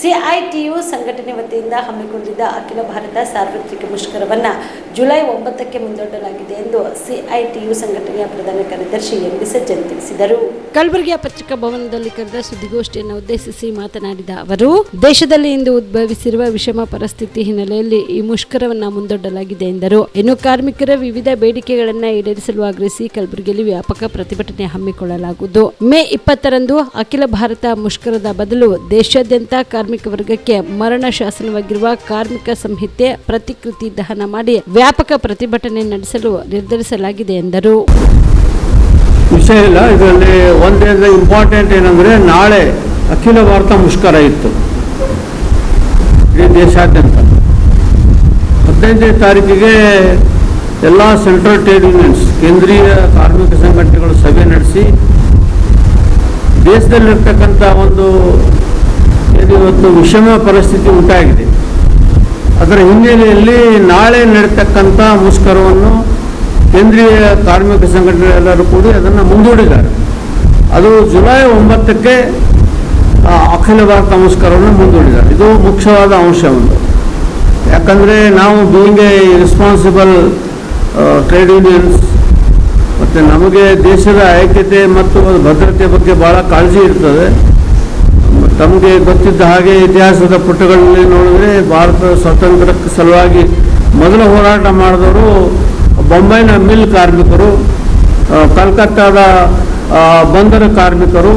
CITU ಸಂಘಟನೆ ವತಿಯಿಂದ ಹಮ್ಮಿಕೊಂಡಿದ್ದ ಅಖಿಲ ಭಾರತ ಸಾರ್ವತ್ರಿಕ ಮುಷ್ಕರವನ್ನು ಜುಲೈ ಒಂಬತ್ತಕ್ಕೆ ಮುಂದೂಡಲಾಗಿದೆ ಎಂದು ಸಿಐಟಿಯು ಸಂಘಟನೆಯ ಪ್ರಧಾನ ಕಾರ್ಯದರ್ಶಿ ಎಂ ಡಿ ಸಜ್ಜನ್ ತಿಳಿಸಿದರು. ಕಲಬುರಗಿಯ ಪತ್ರಿಕಾ ಭವನದಲ್ಲಿ ಕರೆದ ಸುದ್ದಿಗೋಷ್ಠಿಯನ್ನು ಉದ್ದೇಶಿಸಿ ಮಾತನಾಡಿದ ಅವರು, ದೇಶದಲ್ಲಿ ಇಂದು ಉದ್ಭವಿಸಿರುವ ವಿಷಮ ಪರಿಸ್ಥಿತಿ ಹಿನ್ನೆಲೆಯಲ್ಲಿ ಈ ಮುಷ್ಕರವನ್ನು ಮುಂದೊಡ್ಡಲಾಗಿದೆ ಎಂದರು. ಇನ್ನು ಕಾರ್ಮಿಕರ ವಿವಿಧ ಬೇಡಿಕೆಗಳನ್ನು ಈಡೇರಿಸಲು ಆಗ್ರಹಿಸಿ ಕಲಬುರಗಿಯಲ್ಲಿ ವ್ಯಾಪಕ ಪ್ರತಿಭಟನೆ ಹಮ್ಮಿಕೊಳ್ಳಲಾಗುವುದು. ಮೇ ಇಪ್ಪತ್ತರಂದು ಅಖಿಲ ಭಾರತ ಮುಷ್ಕರದ ಬದಲು ದೇಶಾದ್ಯಂತ ಕಾರ್ಮಿಕ ವರ್ಗಕ್ಕೆ ಮರಣ ಶಾಸನವಾಗಿರುವ ಕಾರ್ಮಿಕ ಸಂಹಿತೆ ಪ್ರತಿಕೃತಿ ದಹನ ಮಾಡಿ ವ್ಯಾಪಕ ಪ್ರತಿಭಟನೆ ನಡೆಸಲು ನಿರ್ಧರಿಸಲಾಗಿದೆ ಎಂದರು. ವಿಷಯ ಇಲ್ಲ, ಇದರಲ್ಲಿ ಒಂದೇ ಇಂಪಾರ್ಟೆಂಟ್ ಏನಂದರೆ ನಾಳೆ ಅಖಿಲ ಭಾರತ ಮುಷ್ಕರ ಇತ್ತು. ಇಡೀ ದೇಶಾದ್ಯಂತ. ಹದಿನೈದನೇ ತಾರೀಕಿಗೆ ಎಲ್ಲ ಸೆಂಟ್ರಲ್ ಟ್ರೇಡ್ ಯೂನಿಯನ್ಸ್, ಕೇಂದ್ರೀಯ ಕಾರ್ಮಿಕ ಸಂಘಟನೆಗಳು ಸಭೆ ನಡೆಸಿ ದೇಶದಲ್ಲಿರ್ತಕ್ಕಂಥ ಒಂದು ಇವತ್ತು ವಿಷಮ ಪರಿಸ್ಥಿತಿ ಉಂಟಾಗಿದೆ. ಅದರ ಹಿನ್ನೆಲೆಯಲ್ಲಿ ನಾಳೆ ನಡೀತಕ್ಕಂಥ ಮುಷ್ಕರವನ್ನು ಕೇಂದ್ರೀಯ ಕಾರ್ಮಿಕ ಸಂಘಟನೆ ಎಲ್ಲರೂ ಕೂಡಿ ಅದನ್ನು ಮುಂದೂಡಿದ್ದಾರೆ. ಅದು ಜುಲೈ ಒಂಬತ್ತಕ್ಕೆ ಅಖಿಲ ಭಾರತ ಮುಷ್ಕರವನ್ನು ಮುಂದೂಡಿದ್ದಾರೆ. ಇದು ಮುಖ್ಯವಾದ ಅಂಶ ಒಂದು. ಯಾಕಂದರೆ ನಾವು being a responsible trade unions ಮತ್ತು ನಮಗೆ ದೇಶದ ಐಕ್ಯತೆ ಮತ್ತು ಭದ್ರತೆ ಬಗ್ಗೆ ಭಾಳ ಕಾಳಜಿ ಇರ್ತದೆ. ತಮಗೆ ಗೊತ್ತಿದ್ದ ಹಾಗೆ ಇತಿಹಾಸದ ಪುಟಗಳಲ್ಲಿ ನೋಡಿದ್ರೆ ಭಾರತದ ಸ್ವಾತಂತ್ರ್ಯಕ್ಕೆ ಸಲುವಾಗಿ ಮೊದಲು ಹೋರಾಟ ಮಾಡಿದವರು ಬೊಂಬೈನ ಮಿಲ್ ಕಾರ್ಮಿಕರು ಕಲ್ಕತ್ತಾದ ಬಂದರ ಕಾರ್ಮಿಕರು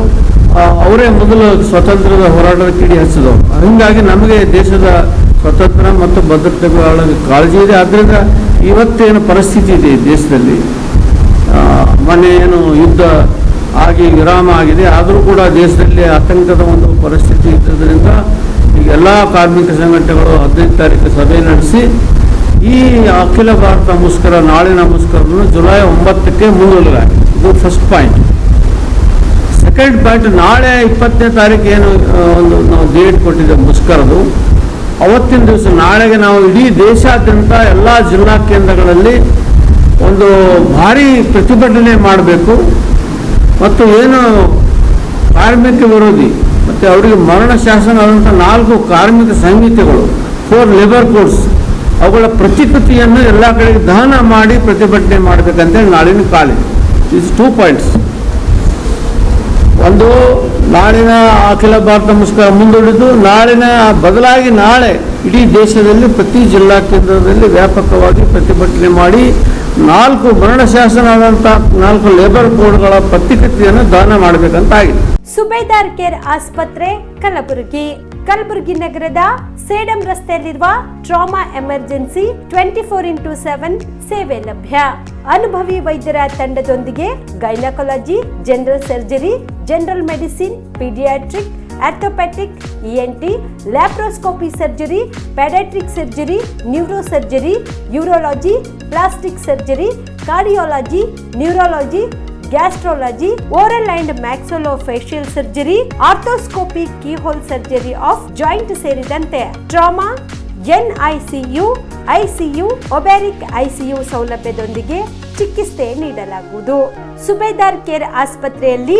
ಅವರೇ ಮೊದಲು ಸ್ವಾತಂತ್ರ್ಯದ ಹೋರಾಟದ ಕಿಡಿ ಹಚ್ಚಿದವರು. ಹೀಗಾಗಿ ನಮಗೆ ದೇಶದ ಸ್ವಾತಂತ್ರ್ಯ ಮತ್ತು ಭದ್ರತೆಗಳ ಕಾಳಜಿ ಇದೆ. ಆದ್ದರಿಂದ ಇವತ್ತೇನು ಪರಿಸ್ಥಿತಿ ಇದೆ ದೇಶದಲ್ಲಿ? ಮನೆ ಮೊನ್ನೆ ಏನು ಯುದ್ಧ ಆಗಿ ವಿರಾಮ ಆಗಿದೆ. ಆದರೂ ಕೂಡ ದೇಶದಲ್ಲಿ ಆತಂಕದ ಒಂದು ಪರಿಸ್ಥಿತಿ ಇದ್ದುದರಿಂದ ಈಗ ಎಲ್ಲ ಕಾರ್ಮಿಕ ಸಂಘಟನೆಗಳು ಹದಿನೈದು ತಾರೀಕು ಸಭೆ ನಡೆಸಿ, ಈ ಅಖಿಲ ಭಾರತ ಮುಷ್ಕರ ನಾಳಿನ ನಮಸ್ಕಾರ ಜುಲೈ ಒಂಬತ್ತಕ್ಕೆ ಮುಂದೂಡಲಾಗಿದೆ. ಇದು ಫಸ್ಟ್ ಪಾಯಿಂಟ್ ಸೆಕೆಂಡ್ ಪಾಯಿಂಟ್ ನಾಳೆ ಇಪ್ಪತ್ತನೇ ತಾರೀಕು ಏನು ಒಂದು ನಾವು ಡೇಟ್ ಕೊಟ್ಟಿದ್ದೇವೆ ಮುಷ್ಕರದು ಅವತ್ತಿನ ದಿವಸ ನಾಳೆಗೆ ನಾವು ಇಡೀ ದೇಶಾದ್ಯಂತ ಎಲ್ಲ ಜಿಲ್ಲಾ ಕೇಂದ್ರಗಳಲ್ಲಿ ಒಂದು ಭಾರಿ ಪ್ರತಿಭಟನೆ ಮಾಡಬೇಕು. ಮತ್ತು ಏನು ಕಾರ್ಮಿಕ ವಿರೋಧಿ, ಮತ್ತು ಅವರಿಗೆ ಮರಣ ಶಾಸನ ಆದಂಥ ನಾಲ್ಕು ಕಾರ್ಮಿಕ ಸಂಹಿತೆಗಳು ಫೋರ್ ಲೇಬರ್ ಕೋಡ್ಸ್ ಅವುಗಳ ಪ್ರತಿಕೃತಿಯನ್ನು ಎಲ್ಲ ಕಡೆಗೆ ದಹನ ಮಾಡಿ ಪ್ರತಿಭಟನೆ ಮಾಡಬೇಕಂತೇಳಿ ನಾಳಿನ ಕಾಲಿ. ಇಸ್ ಟೂ ಪಾಯಿಂಟ್ಸ್ ಒಂದು, ನಾಳಿನ ಅಖಿಲ ಭಾರತ ಮುಷ್ಕರ ಮುಂದೂಡಿದ್ದು, ನಾಳಿನ ಬದಲಾಗಿ ನಾಳೆ ಇಡೀ ದೇಶದಲ್ಲಿ, ಪ್ರತಿ ಜಿಲ್ಲಾ ಕೇಂದ್ರದಲ್ಲಿ ವ್ಯಾಪಕವಾಗಿ ಪ್ರತಿಭಟನೆ ಮಾಡಿ ನಾಲ್ಕು ಮರಣ ಶಾಸನ ಆದಂಥ ನಾಲ್ಕು ಲೇಬರ್ ಕೋಡ್ಗಳ ಪ್ರತಿಕೃತಿಯನ್ನು ದಾನ ಮಾಡಬೇಕಂತ ಆಗಿದೆ ಸುಬೇದಾರ್ ಕೇರ್ ಆಸ್ಪತ್ರೆ, ಕಲಬುರಗಿ. ಕಲಬುರಗಿ ನಗರದ ಸೇಡಂ ರಸ್ತೆಯಲ್ಲಿರುವ trauma emergency twenty four into seven ಸೇವೆ ಲಭ್ಯ. ಅನುಭವಿ ವೈದ್ಯರ ತಂಡದೊಂದಿಗೆ gynaecology, general surgery, general medicine, paediatric orthopaedic ENT laparoscopy surgery paediatric surgery neuro surgery urology plastic surgery cardiology neurology gastrology oral and maxillofacial surgery arthroscopy keyhole surgery of joint ಸೇರಿದಂತೆ trauma NICU ICU ಒಬ್ಯಾರಿಕ್ you ಸೌಲಭ್ಯದೊಂದಿಗೆ ಚಿಕಿತ್ಸೆ ನೀಡಲಾಗುವುದು. ಸುಬೇದಾರ್ care ಆಸ್ಪತ್ರೆಯಲ್ಲಿ